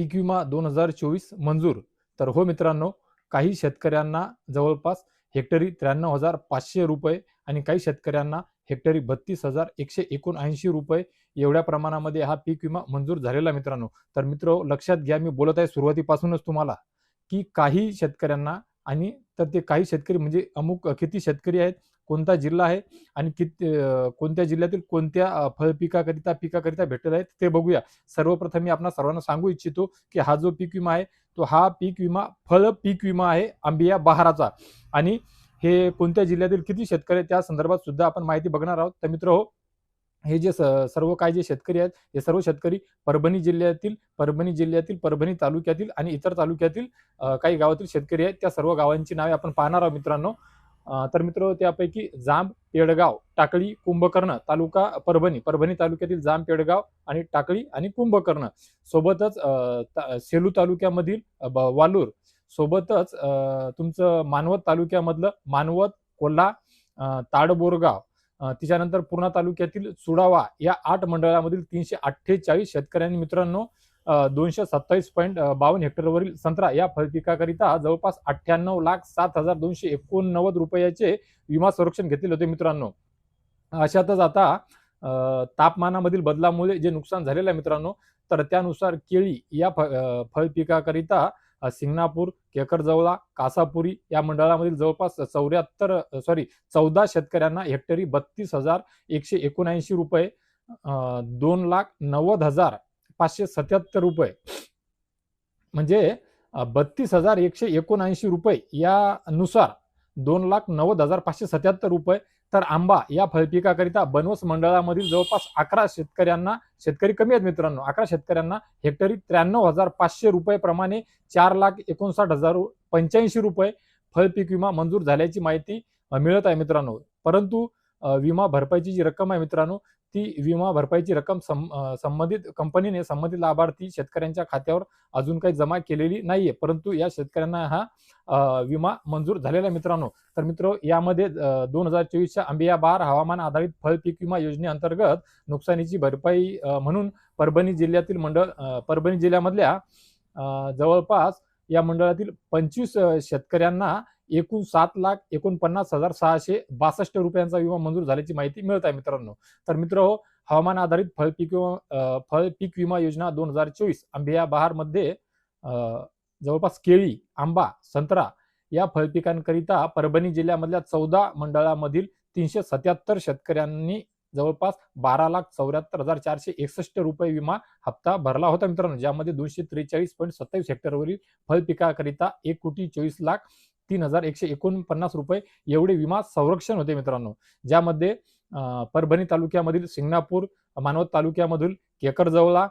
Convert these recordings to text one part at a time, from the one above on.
पीक विमा दोन हजार चोवीस मंजूर. तर हो मित्रांनो काही शेतकऱ्यांना जवळपास हेक्टरी त्र्याण्णव हजार पाचशे रुपये आणि काही शेतकऱ्यांना हेक्टरी बत्तीस हजार एकशे एकोणऐंशी रुपये एवढ्या प्रमाणामध्ये हा पीक विमा मंजूर झालेला मित्रांनो. तर मित्र लक्षात घ्या मी बोलत आहे सुरुवातीपासूनच तुम्हाला की काही शेतकऱ्यांना आणि तर ते काही शेतकरी म्हणजे अमुक किती शेतकरी आहेत कोणता जिल्हा आहे आणि किती कोणत्या जिल्ह्यातील कोणत्या फळपिकाकरिता फळ पिकाकरिता पिकाकरिता भेटत आहेत ते बघूया. सर्वप्रथम मी आपणा सर्वांना सांगू इच्छितो की हा जो पीक विमा आहे तो हा पीक विमा फळ पीक विमा आहे आंबिया बहाराचा. आणि हे कोणत्या जिल्ह्यातील किती शेतकरी त्या संदर्भात सुद्धा आपण माहिती बघणार आहोत. तर मित्र हो हे जे स- सर्व काय जे शेतकरी आहेत हे सर्व शेतकरी परभणी जिल्ह्यातील परभणी जिल्ह्यातील परभणी तालुक्यातील आणि इतर तालुक्यातील काही गावातील शेतकरी आहेत त्या सर्व गावांची नावे आपण पाहणार आहोत मित्रांनो. तर मित्र त्यापैकी जांब पेडगाव टाकळी कुंभकर्ण तालुका परभणी परभणी तालुक्यातील जांब पेडगाव आणि टाकळी आणि कुंभकर्ण सोबतच सेलू तालुक्यामधील वालूर सोबतच तुमचं मानवत तालुक्यामधलं मानवत कोल्हा ताडबोरगाव तिच्यानंतर त्याच्यानंतर पूर्णा तालुक्यातील सुडावा या आठ मंडळामधील तीनशे अठ्ठेचाळीस शेतकऱ्यांनी मित्रांनो दोनशे सत्तावीस पॉईंट बावन्न हेक्टरवरील संत्रा या फळपिकाकरिता जवळपास अठ्ठ्याण्णव लाख सात हजार दोनशे एकोणनव्वद रुपयाचे विमा संरक्षण घेतलेले होते मित्रांनो. अशातच आता तापमानामधील बदलामुळे जे नुकसान झालेलं आहे मित्रांनो तर त्यानुसार केळी या फ फळपिकाकरिता सिंगणापूर केकरजवळा कासापुरी या मंडळामधील जवळपास चौऱ्याहत्तर सॉरी चौदा शेतकऱ्यांना हेक्टरी बत्तीस हजार एकशे एकोणऐंशी रुपये दोन लाख नव्वद हजार पाचशे सत्याहत्तर रुपये. म्हणजे बत्तीस हजार एकशे एकोणऐंशी रुपये यानुसार दोन लाख नव्वद हजार पाचशे सत्याहत्तर रुपये. तर आंबा या फळपिकाकरिता बनवस मंडळामधील जवळपास अकरा शेतकऱ्यांना शेतकरी कमी आहेत मित्रांनो अकरा शेतकऱ्यांना हेक्टरी त्र्याण्णव हजार पाचशे रुपये प्रमाणे चार लाख एकोणसाठ हजार पंच्याऐंशी रुपये फळपीक विमा मंजूर झाल्याची माहिती मिळत आहे मित्रांनो. परंतु विमा भरपाईची जी रक्कम आहे मित्रांनो ती विमा भरपाईची रक्कम सं- संबंधित कंपनीने संबंधित लाभार्थी शेतकऱ्यांच्या खात्यावर अजून काही जमा केलेली नाहीये. परंतु या शेतकऱ्यांना हा विमा मंजूर झालेला आहे मित्रांनो. तर मित्र यामध्ये दोन हजार चोवीसच्या आंबिया बार हवामान आधारित फळ पीक विमा योजनेअंतर्गत नुकसानीची भरपाई म्हणून परभणी जिल्ह्यातील मंडळ परभणी जिल्ह्यामधल्या जवळपास या मंडळातील पंचवीस शेतकऱ्यांना एकूण सात लाख एकोणपन्नास हजार सहाशे बासष्ट रुपयांचा विमा मंजूर झाल्याची माहिती मिळत आहे मित्रांनो. तर मित्र हो हवामान आधारित फळ पीक विमा फळ पीक विमा योजना दोन हजार चोवीस आंबिया बहारमध्ये जवळपास केळी आंबा संत्रा या फळपिकांकरिता परभणी जिल्ह्यामधल्या चौदा मंडळामधील तीनशे सत्याहत्तर शेतकऱ्यांनी जवळपास बारा लाख चौऱ्याहत्तर हजार चारशे एकसष्ट रुपये विमा हप्ता भरला होता मित्रांनो ज्यामध्ये दोनशे त्रेचाळीस पॉईंट सत्तावीस हेक्टरवरील फळपिकाकरिता एक कोटी चोवीस लाख तीन हजार एकशे एकोणपन्नास रुपये एवढे विमा संरक्षण होते मित्रांनो ज्यामध्ये परभणी तालुक्यामधील सिंगणापूर मानवत तालुक्यामधील केकरजवळा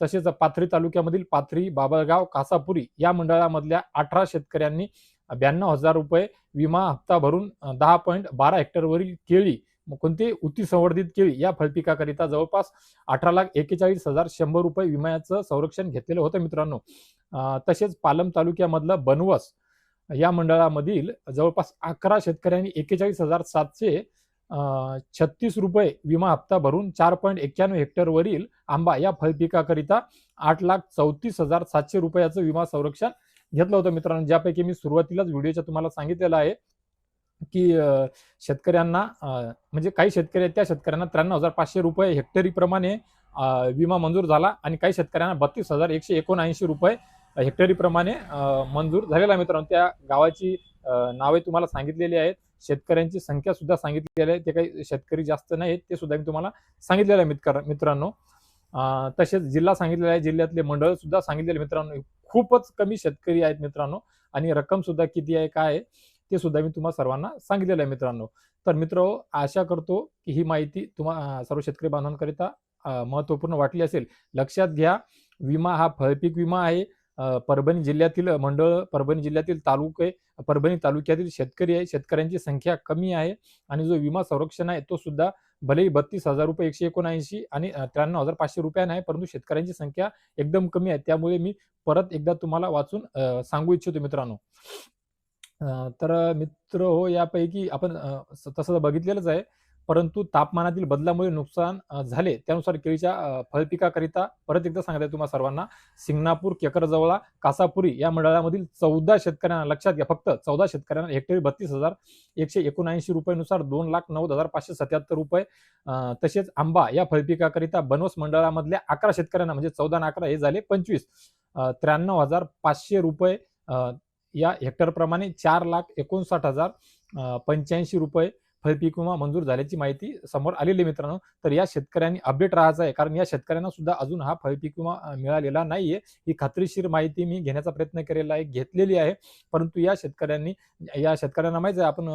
तसेच पाथरी तालुक्यामधील पाथरी बाबळगाव कासापुरी या मंडळामधल्या अठरा शेतकऱ्यांनी ब्याण्णव हजार रुपये विमा हप्ता भरून दहा पॉईंट बारा हेक्टरवरील केळी कोणती? उती संवर्धित केळी. या फळपिकाकरिता जवळपास अठरा लाख एकेचाळीस हजार शंभर रुपये विम्याचं संरक्षण घेतलेलं होतं मित्रांनो. तसेच पालम तालुक्यामधलं बनवस या मंडळामधील जवळपास अकरा शेतकऱ्यांनी एकेचाळीस हजार सातशे छत्तीस रुपये विमा हप्ता भरून चार पॉईंट एक्क्याण्णव हेक्टरवरील आंबा या फळपिकाकरिता आठ लाख चौतीस हजार सातशे रुपयाचं विमा संरक्षण घेतलं होतं मित्रांनो. ज्यापैकी मी सुरुवातीलाच व्हिडिओच्या तुम्हाला सांगितलेलं आहे की शेतकऱ्यांना म्हणजे काही शेतकरी आहेत त्या शेतकऱ्यांना त्र्याण्णव हजार पाचशे रुपये हेक्टरी प्रमाणे विमा मंजूर झाला आणि काही शेतकऱ्यांना बत्तीस हजार एकशे एकोणऐंशी रुपये हेक्टरी प्रमाणे मंजूर झालेला आहे मित्रांनो. त्या गावाची नावे तुम्हाला सांगितलेली आहेत. शेतकऱ्यांची संख्या सुद्धा सांगितलेली आहे. ते काही शेतकरी जास्त नाहीत ते सुद्धा मी तुम्हाला सांगितलेलं आहे मित्र मित्रांनो. तसेच जिल्हा सांगितलेला आहे जिल्ह्यातले मंडळ सुद्धा सांगितलेले मित्रांनो. खूपच कमी शेतकरी आहेत मित्रांनो आणि रक्कम सुद्धा किती आहे काय आहे? ते सुद्धा मी तुम्हाला सर्वांना सांगितलेलं आहे मित्रांनो. तर मित्र आशा करतो की ही माहिती तुम्हा सर्व शेतकरी बांधवांकरिता महत्त्वपूर्ण महत्त्वपूर्ण वाटली असेल. लक्षात घ्या विमा हा फळपीक विमा आहे. परभणी जिल्ह्यातील मंडळ परभणी जिल्ह्यातील तालुके परभणी तालुक्यातील शेतकरी आहे. शेतकऱ्यांची संख्या कमी आहे आणि जो विमा संरक्षण आहे तो सुद्धा भलेही बत्तीस हजार रुपये एकशे एकोणऐंशी आणि त्र्याण्णव हजार पाचशे रुपये आहे परंतु शेतकऱ्यांची संख्या एकदम कमी आहे. त्यामुळे मी परत एकदा तुम्हाला वाचून सांगू इच्छितो मित्रांनो. तर मित्र हो यापैकी आपण तसं तर बघितलेलंच आहे. परंतु तापमानातील बदलामुळे नुकसान झाले. त्यानुसार केळीच्या फळपिकाकरिता परत एकदा सांगत आहे तुम्हाला सर्वांना. सिंगणापूर केकरजवळा कासापुरी या मंडळामधील चौदा शेतकऱ्यांना लक्षात घ्या. फक्त चौदा शेतकऱ्यांना हेक्टरी बत्तीस हजार एकशे एकोणऐंशी रुपयेनुसार दोन लाख नव्वद हजार पाचशे सत्याहत्तर रुपये तसेच आंबा या फळपिकाकरिता बनवस मंडळामधल्या अकरा शेतकऱ्यांना म्हणजे चौदा अकरा हे झाले पंचवीस त्र्याण्णव हजार पाचशे रुपये या हेक्टर प्रमाणे चार लाख एकोणसाठ हजार पंच्याऐंशी रुपये फळपीक विमा मंजूर झाल्याची माहिती समोर आलेली आहे मित्रांनो. तर या शेतकऱ्यांनी अपडेट राहायचं आहे. कारण या शेतकऱ्यांना सुद्धा अजून हा फळपीक विमा मिळालेला नाहीये. ही खात्रीशीर माहिती मी घेण्याचा प्रयत्न केलेला आहे घेतलेली आहे. परंतु या शेतकऱ्यांनी या शेतकऱ्यांना माहिती आहे आपण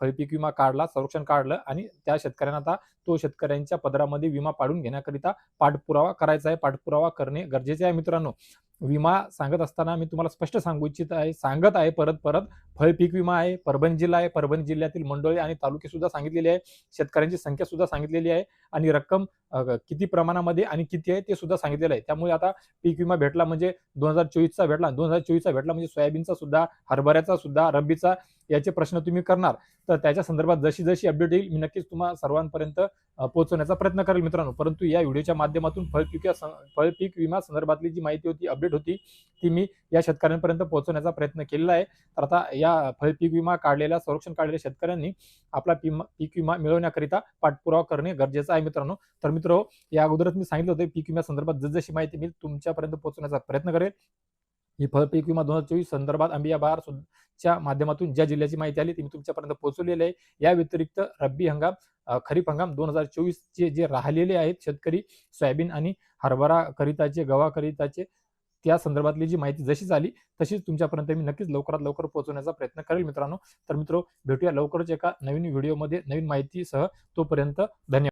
फळपीक विमा काढला संरक्षण काढलं आणि त्या शेतकऱ्यांना आता तो शेतकऱ्यांच्या पदरामध्ये विमा पाडून घेण्याकरिता पाठपुरावा करायचा आहे. पाठपुरावा करणे गरजेचे आहे मित्रांनो. विमा सांगत असताना मी तुम्हाला स्पष्ट सांगू इच्छित आहे सांगत आहे परत परत. फळपीक विमा आहे परभणी जिल्हा आहे परभणी जिल्ह्यातील मंडळी आणि तालुके सुद्धा सांगितलेले आहे. शेतकऱ्यांची संख्या सुद्धा सांगितलेली आहे. आणि रक्कम किती प्रमाणामध्ये आणि किती आहे ते सुद्धा सांगितलेलं आहे. त्यामुळे आता पीक विमा भेटला म्हणजे दोन हजार चोवीसचा भेटला. दोन हजार चोवीसचा भेटला म्हणजे सोयाबीनचा सुद्धा हरभऱ्याचा सुद्धा रब्बीचा याचे प्रश्न तुम्ही करणार. तर त्याच्या संदर्भात जशी जशी अपडेट येईल मी नक्कीच तुम्हाला सर्वांपर्यंत पोहोचवण्याचा प्रयत्न करेल मित्रांनो. परंतु या व्हिडिओच्या माध्यमातून फळपीक फळपीक विमा संदर्भातली जी माहिती होती अपडेट होती ती मी या शेतकऱ्यांपर्यंत पोहोचवण्याचा प्रयत्न केलेला आहे. तर आता या फळपीक विमा काढलेल्या संरक्षण काढलेल्या शेतकऱ्यांनी आपला पीक विमा मिळवण्याकरिता पाठपुरावा करणे गरजेचं आहे मित्रांनो. तर मित्र या अगोदरच मी सांगितलं होतं पीक विम्या संदर्भात जसजशी माहिती मी तुमच्यापर्यंत पोहोचवण्याचा प्रयत्न करेल. ही फळ पीक विमा दोन हजार चोवीस संदर्भात आंबिया बहार च्या माध्यमातून ज्या जिल्ह्याची माहिती आली ती मी तुमच्यापर्यंत पोहोचवलेली आहे. या व्यतिरिक्त रब्बी हंगाम खरीप हंगाम दोन हजार चोवीसचे जे राहिलेले आहेत शेतकरी सोयाबीन आणि हरभरा करिताचे गव्हाकरिताचे त्या संदर्भातली जी माहिती जशी झाली तशीच तुमच्यापर्यंत मी नक्कीच लवकरात लवकर पोहोचवण्याचा प्रयत्न करेल मित्रांनो. तर मित्र भेटूया लवकरच एका नवीन व्हिडिओमध्ये. नवीन माहितीसह तोपर्यंत धन्यवाद.